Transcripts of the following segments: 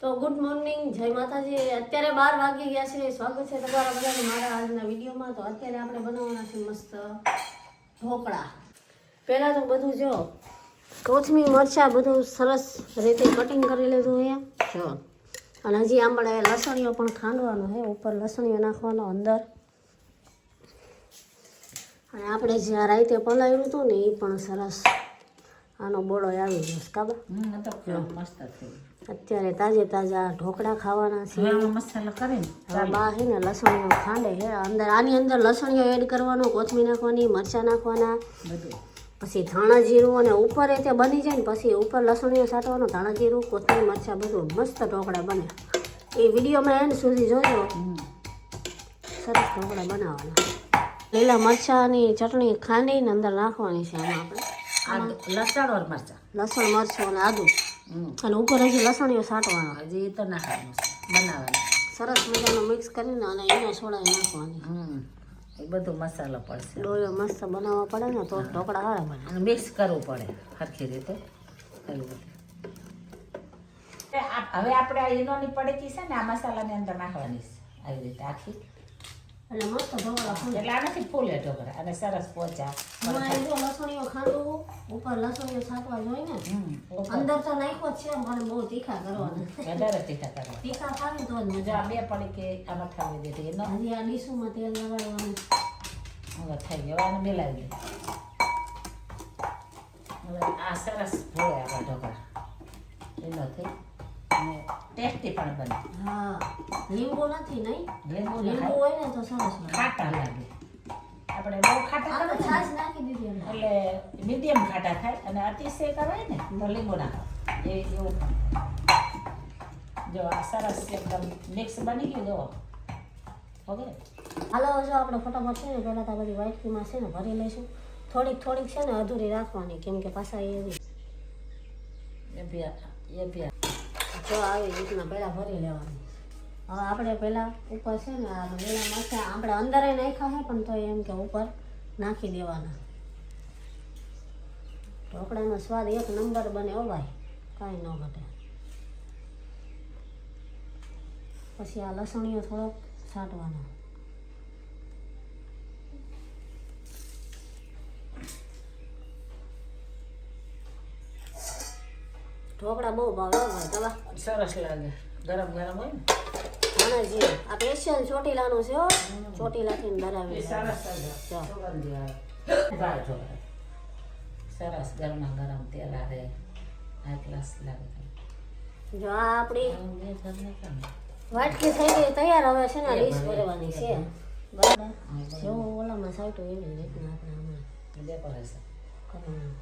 તો good morning જય માતાજી. અત્યારે બાર વાગી ગયા છે. સ્વાગત છે તમારા બધાને મારા આજના વિડીયોમાં. તો અત્યારે આપણે બનાવવાના છે મસ્ત ઢોકળા. પહેલાં તો બધું જો કોથમી મરચાં બધું સરસ રીતે કટિંગ કરી લીધું અહીંયા જો અને હજી આપણે લસણીઓ પણ ખાંડવાનો છે. ઉપર લસણીઓ નાખવાનો અંદર. અને આપણે જે આ રાતે પલાવ્યું હતું ને એ પણ સરસ. આનો બોળો આવી ગયો કાબા મસ્ત થયું. અત્યારે તાજે તાજા ઢોકળા ખાવાના છે. મસાલો કરીને બા છે ને લસણીઓ ખાંડે છે અંદર આની અંદર લસણીઓ એડ કરવાનું કોથમીર નાખવાની મરચાં નાખવાના. પછી ધાણા જીરું અને ઉપર એ તે બની જાય ને પછી ઉપર લસણીઓ સાટવાનું ધાણા જીરું કોથમીર મરચાં બધું મસ્ત ઢોકળા બને એ વિડીયોમાં એન્ડ સુધી જોજો. સરસ ઢોકળા બનાવવાના. લીલા મરચાંની ચટણી ખાંડીને અંદર નાખવાની છે આમાં આપણે. લસણ મરચાં? લસણ મરચું અને આદુ. અને ઉપર હજી લસણીઓ સાટવાનો હજી એ તો નાખવાનું બનાવવાનું. સરસ મજાનું મિક્સ કરીને અને એનો સોડાઈ નાખવાની. હમ એ બધું મસાલો પડશે. ડોયો મસ્ત બનાવવા પડે ને તો ઢોકળા સારા બને. અને મિક્સ કરવું પડે સરખી રીતે. એવી એ આ- હવે આપણે આ ઈનોની પડીકી છે ને આ મસાલાની અંદર નાખવાની છે. આવી રીતે આખી. એટલે મસ્ત ઢોકળા ફૂલે. એટલે આનાથી ફૂલે ઢોકળા અને સરસ પોચા. હું જો લસણીઓ ખાંડું ઉપર લસણીઓ સાટવા જોઈએ અંદર તો નાખ્યો છે પણ બહુ તીખા કરવાના. વધારે તીખા કરવા તીખા ખાવી તો મજા આ બે પડીકી આમાં ખાવી દીધી એનો. હજી આ ડીશુમાં તેલ લગાડવાનું. હવે થઈ ગયો આને મિલાવી દે. હવે આ સરસ આપણા ઢોકળા. એનો થઈ ટેસ્ટી પણ બને. હા. લીંબુ નથી નહીં? લીંબુ લીંબુ હોય ને તો સરસ ખાટા લાગે. આપણે બહુ ખાટા કરે છાશ નાખી દીધી એટલે મીડિયમ ખાટા થાય અને અતિશય કરાય ને તો લીંબુ નાખો. એ એવું જો આ સરસ એકદમ મિક્સ બની ગયું જો ઓકે હાલો જો આપણે ફટાફટ છે ને પહેલાં તો આ બધી વાટકીમાં છે ને ભરી લઈશું. થોડીક થોડીક છે ને અધૂરી રાખવાની કેમ કે પાછા એ એ બી એ બી જો આવી રીતના પહેલાં ભરી લેવાની. હવે આપણે પહેલાં ઉપર છે ને આ લીલા મરચાં આપણે અંદર નાખ્યા છે, પણ તો એમ કે ઉપર નાખી દેવાના. ઢોકળાનો સ્વાદ એક નંબર બને અવાય કાંઈ ન ઘટે. પછી આ લસણીઓ થોડોક છાંટવાનો. ઢોકળા બહુ ભાવે હો સરસ લાગે. ગરમ ગરમ હોય ને? આના જે આ સ્પેશિયલ ચોટીલાનું છે હો. ચોટીલાથી સરસ સુગંધી આવે ભાઈ ઢોકળા સરસ ગરમા ગરમ તેલ આવે. હાઈ ક્લાસ લાગે. જો આ આપણી? વાટકી થઈ ગઈ તૈયાર હવે છે ને ડીશ ભરવાની છે. બરાબર? ઓલામાં સાઈટો એવી રીતના આપણે આમાં ડેકોરેશન કરવાનું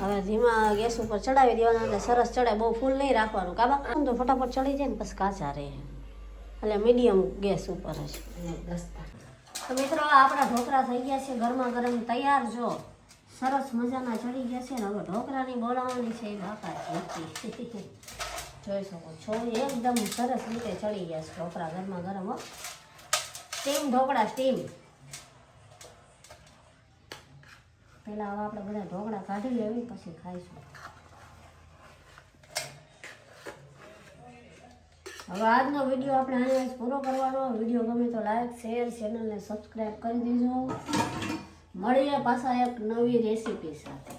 હવે ધીમા ગેસ ઉપર ચડાવી દેવાના એટલે સરસ ચડે. બહુ ફૂલ નહીં રાખવાનું. કાબા તો ફટાફટ ચડી જાય ને પછી કાચા રહે. એટલે મીડિયમ ગેસ ઉપર જ. તો મિત્રો આપણા ઢોકળા થઈ ગયા છે. ગરમા ગરમ તૈયાર જો. સરસ મજાના ચડી ગયા છે ને હવે ઢોકળાની બોલાવવાની છે. એ બાકા જોઈ શકો છો. એકદમ સરસ રીતે ચડી ગયા છે ઢોકળા ગરમા ગરમ સ્ટીમ ઢોકળા, સ્ટીમ. પહેલાં હવે આપણે બધા ઢોકળા કાઢી લેવી, પછી ખાઈશું. હવે આજનો વીડિયો આપણે અહીંયા પૂરો કરવાનો. વીડિયો ગમે તો લાઈક શેર ચેનલને સબસ્ક્રાઈબ કરી દેજો. મળીએ પાછા એક નવી રેસીપી સાથે.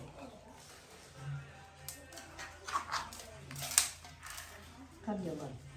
કરજો બંધ.